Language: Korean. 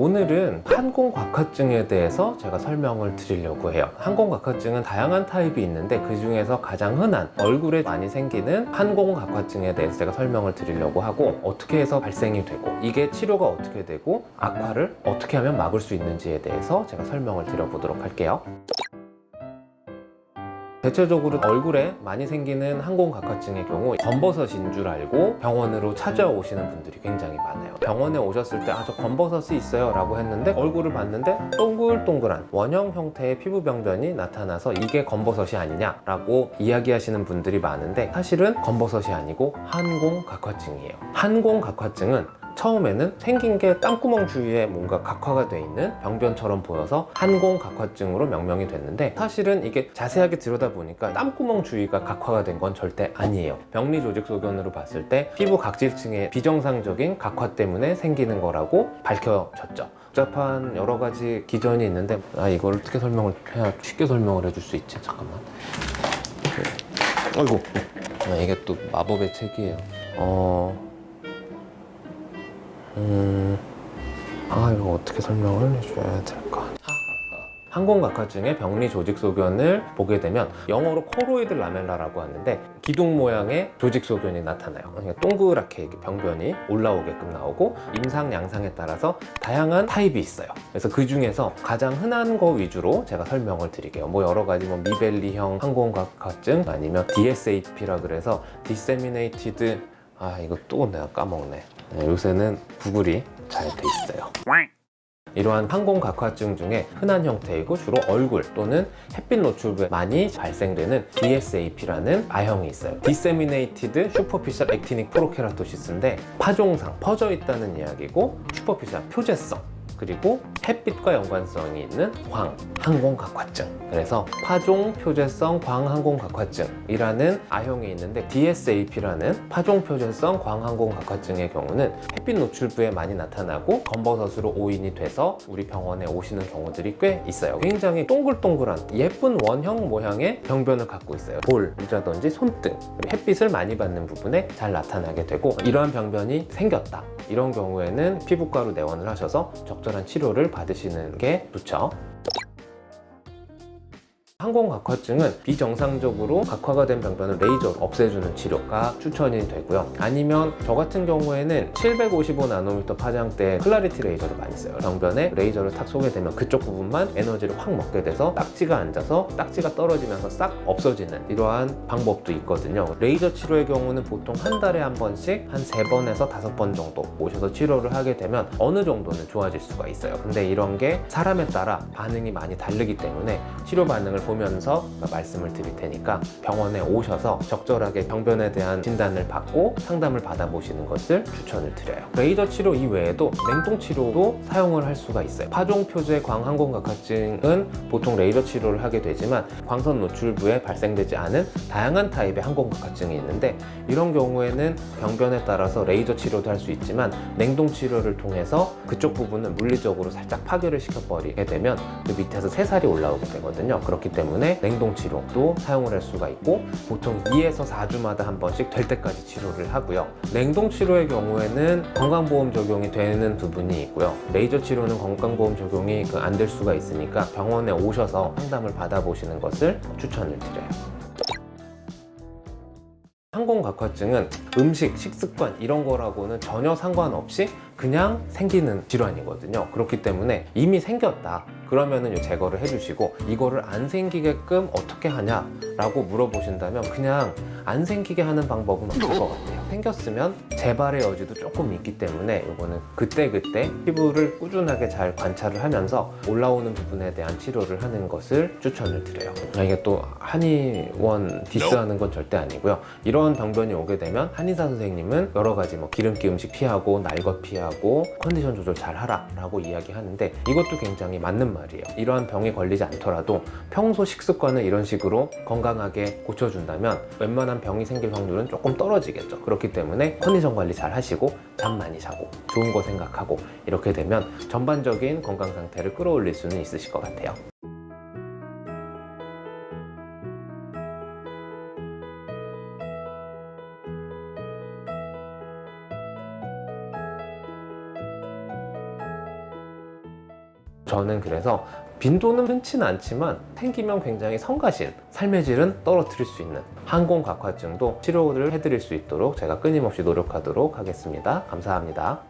오늘은 항공곽화증에 대해서 제가 설명을 드리려고 해요. 항공곽화증은 다양한 타입이 있는데 그 중에서 가장 흔한 얼굴에 많이 생기는 항공곽화증에 대해서 제가 설명을 드리려고 하고 어떻게 해서 발생이 되고 이게 치료가 어떻게 되고 악화를 어떻게 하면 막을 수 있는지에 대해서 제가 설명을 드려보도록 할게요. 대체적으로 얼굴에 많이 생기는 항공각화증의 경우 검버섯인 줄 알고 병원으로 찾아오시는 분들이 굉장히 많아요. 병원에 오셨을 때 아 저 검버섯이 있어요 라고 했는데 얼굴을 봤는데 동글동글한 원형 형태의 피부 병변이 나타나서 이게 검버섯이 아니냐 라고 이야기하시는 분들이 많은데 사실은 검버섯이 아니고 항공각화증이에요. 항공각화증은 처음에는 생긴 게 땀구멍 주위에 뭔가 각화가 돼 있는 병변처럼 보여서 항공각화증으로 명명이 됐는데 사실은 이게 자세하게 들여다보니까 땀구멍 주위가 각화가 된 건 절대 아니에요. 병리 조직 소견으로 봤을 때 피부 각질층의 비정상적인 각화 때문에 생기는 거라고 밝혀졌죠. 복잡한 여러 가지 기전이 있는데 아 이걸 어떻게 설명을 해야 쉽게 설명을 해줄 수 있지? 잠깐만. 아이고 아, 이게 또 마법의 책이에요. 어. 음, 아 이거 어떻게 설명을 해줘야 될까? 항공각화 증의 병리 조직 소견을 보게 되면 영어로 코로이드 라멜라라고 하는데 기둥 모양의 조직 소견이 나타나요. 그러니까 동그랗게 병변이 올라오게끔 나오고 임상 양상에 따라서 다양한 타입이 있어요. 그래서 그 중에서 가장 흔한 거 위주로 제가 설명을 드릴게요. 뭐 여러 가지 뭐 미벨리형 항공각화증 아니면 DSAP라 그래서 Disseminated 아 이거 또 내가 까먹네. 네, 요새는 구글이 잘 돼 있어요. 이러한 항공 각화증 중에 흔한 형태이고 주로 얼굴 또는 햇빛 노출부에 많이 발생되는 DSAP라는 아형이 있어요. Disseminated Superficial Actinic Porokeratosis인데 파종상 퍼져 있다는 이야기고 슈퍼피셜 표재성 그리고 햇빛과 연관성이 있는 광 항공각화증. 그래서 파종 표재성 광 항공각화증이라는 아형이 있는데 DSAP라는 파종 표재성 광 항공각화증의 경우는 햇빛 노출부에 많이 나타나고 검버섯으로 오인이 돼서 우리 병원에 오시는 경우들이 꽤 있어요. 굉장히 동글동글한 예쁜 원형 모양의 병변을 갖고 있어요. 볼이라든지 손등 햇빛을 많이 받는 부분에 잘 나타나게 되고 이러한 병변이 생겼다. 이런 경우에는 피부과로 내원을 하셔서 적절 한 치료를 받으시는 게 좋죠. 항공각화증은 비정상적으로 각화가 된 병변을 레이저로 없애주는 치료가 추천이 되고요. 아니면 저 같은 경우에는 755 나노미터 파장대 클라리티 레이저를 많이 써요. 병변에 레이저를 탁 쏘게 되면 그쪽 부분만 에너지를 확 먹게 돼서 딱지가 앉아서 딱지가 떨어지면서 싹 없어지는 이러한 방법도 있거든요. 레이저 치료의 경우는 보통 한 달에 한 번씩 한세 번에서 다섯 번 정도 오셔서 치료를 하게 되면 어느 정도는 좋아질 수가 있어요. 근데 이런 게 사람에 따라 반응이 많이 다르기 때문에 치료 반응을 보면서 말씀을 드릴 테니까 병원에 오셔서 적절하게 병변에 대한 진단을 받고 상담을 받아보시는 것을 추천을 드려요. 레이저 치료 이외에도 냉동 치료도 사용을 할 수가 있어요. 파종 표제 광항공각화증은 보통 레이저 치료를 하게 되지만 광선 노출부에 발생되지 않은 다양한 타입의 항공각화증이 있는데 이런 경우에는 병변에 따라서 레이저 치료도 할 수 있지만 냉동 치료를 통해서 그쪽 부분은 물리적으로 살짝 파괴를 시켜버리게 되면 그 밑에서 새살이 올라오게 되거든요. 그렇기 때문에 냉동 치료도 사용을 할 수가 있고 보통 2에서 4주마다 한 번씩 될 때까지 치료를 하고요. 냉동 치료의 경우에는 건강보험 적용이 되는 부분이 있고요. 레이저 치료는 건강보험 적용이 그안될 수가 있으니까 병원에 오셔서 상담을 받아보시는 것을 추천을 드려요. 항공각화증은 음식, 식습관 이런 거라고는 전혀 상관없이 그냥 생기는 질환이거든요. 그렇기 때문에 이미 생겼다. 그러면은 요 제거를 해주시고 이거를 안 생기게끔 어떻게 하냐라고 물어보신다면 그냥 안 생기게 하는 방법은 없을 것 같아요. 생겼으면 재발의 여지도 조금 있기 때문에 이거는 그때그때 피부를 꾸준하게 잘 관찰을 하면서 올라오는 부분에 대한 치료를 하는 것을 추천을 드려요. 아, 이게 또 한의원 디스하는 건 절대 아니고요. 이런 병변이 오게 되면 한의사 선생님은 여러 가지 뭐 기름기 음식 피하고 날것 피하고 컨디션 조절 잘 하라 라고 이야기하는데 이것도 굉장히 맞는 말이에요. 이러한 병이 걸리지 않더라도 평소 식습관을 이런 식으로 건강하게 고쳐준다면 웬만한 병이 생길 확률은 조금 떨어지겠죠. 그렇기 때문에 컨디션 관리 잘 하시고 잠 많이 자고 좋은 거 생각하고 이렇게 되면 전반적인 건강 상태를 끌어올릴 수는 있으실 것 같아요. 저는 그래서 빈도는 흔치는 않지만 생기면 굉장히 성가신 삶의 질은 떨어뜨릴 수 있는 항공각화증도 치료를 해드릴 수 있도록 제가 끊임없이 노력하도록 하겠습니다. 감사합니다.